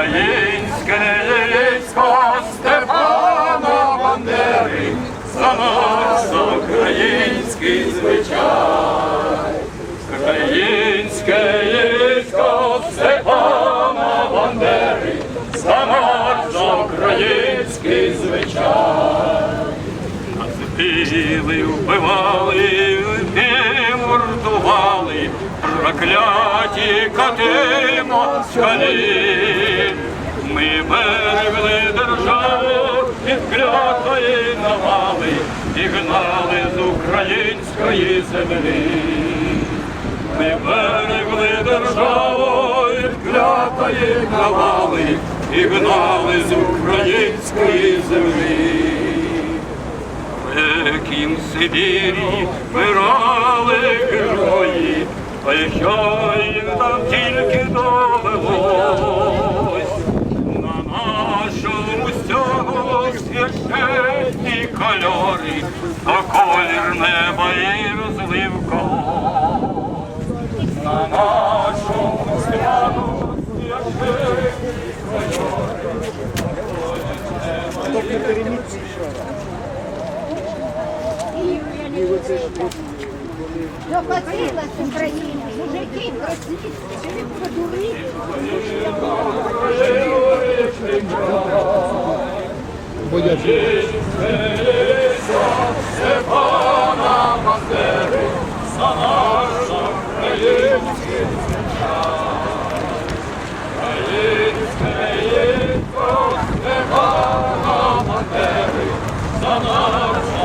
Українське військо Степана Бандери, за наш український звичай. Українське військо Степана Бандери, за наш український звичай. Нацепили, вбивали, і мордували, прокляті коти москалі. Ми берегли державу від клятої навали і гнали з української землі. Ми берегли державу від клятої навали і гнали з української землі. Яким Сибірі вмирали герої, а якщо їм там тільки довелось, кольори, то колір неба і розлив колос. На нашому стягу священні Доплатилась Україна, мужики просили, подурили. Степана Бандери, sana